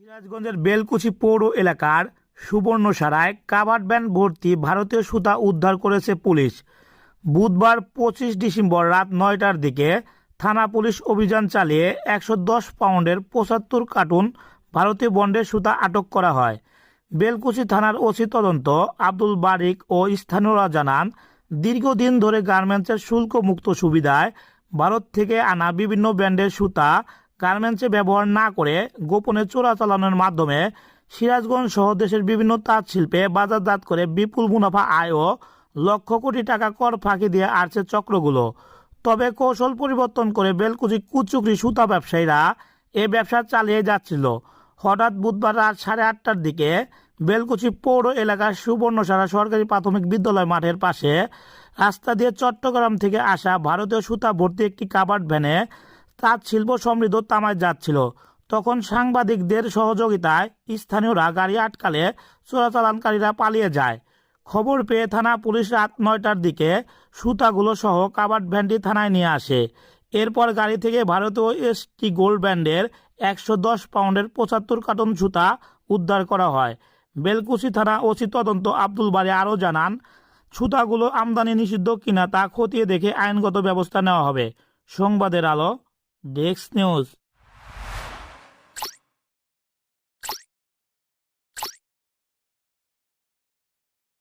সিরাজগঞ্জের বেলকুচি পৌর এলাকার সুবর্ণসারায় কাভার্ড ব্যান ভর্তি ভারতীয় সুতা উদ্ধার করেছে পুলিশ। বুধবার পঁচিশ ডিসেম্বর রাত নয়টার দিকে থানা পুলিশ অভিযান চালিয়ে একশো দশ পাউন্ডের পঁচাত্তর কার্টুন ভারতীয় বন্ডের সুতা আটক করা হয়। বেলকুচি থানার ওসি তদন্ত আব্দুল বারিক ও স্থানীয়রা জানান, দীর্ঘদিন ধরে গার্মেন্টসের শুল্ক মুক্ত সুবিধায় ভারত থেকে আনা বিভিন্ন ব্র্যান্ডের সুতা গার্মেন্টসে ব্যবহার না করে গোপনে চোরাচালানোর মাধ্যমে সিরাজগঞ্জ সহ দেশের বিভিন্ন তাঁত শিল্পে বাজারজাত করে বিপুল মুনাফা আয় ও লক্ষ কোটি টাকা কর ফাঁকি দিয়ে আসছে চক্রগুলো। তবে কৌশল পরিবর্তন করে বেলকুচি কুচুকরি সুতা ব্যবসায়ীরা এ ব্যবসা চালিয়ে যাচ্ছিল। হঠাৎ বুধবার রাত সাড়ে আটটার দিকে বেলকুচি পৌর এলাকার সুবর্ণসারা সরকারি প্রাথমিক বিদ্যালয় মাঠের পাশে রাস্তা দিয়ে চট্টগ্রাম থেকে আসা ভারতীয় সুতা ভর্তি একটি কাবার্ড ভ্যানে তাঁত শিল্প সমৃদ্ধ তামায় যাচ্ছিল। তখন সাংবাদিকদের সহযোগিতায় স্থানীয়রা গাড়ি আটকালে চোরাচালানকারীরা পালিয়ে যায়। খবর পেয়ে থানা পুলিশ রাত নয়টার দিকে সুতাগুলো সহ কাবার্ড ভ্যানটি থানায় নিয়ে আসে। এরপর গাড়ি থেকে ভারতীয় এসটি গোল্ড ব্যান্ডের একশো দশ পাউন্ডের পঁচাত্তর কার্টন সুতা উদ্ধার করা হয়। বেলকুচি থানা ওসি তদন্ত আব্দুল বারি আরও জানান, সুতাগুলো আমদানি নিষিদ্ধ কিনা তা খতিয়ে দেখে আইনগত ব্যবস্থা নেওয়া হবে। সংবাদের আলো ડેસ્ક ન્યૂઝ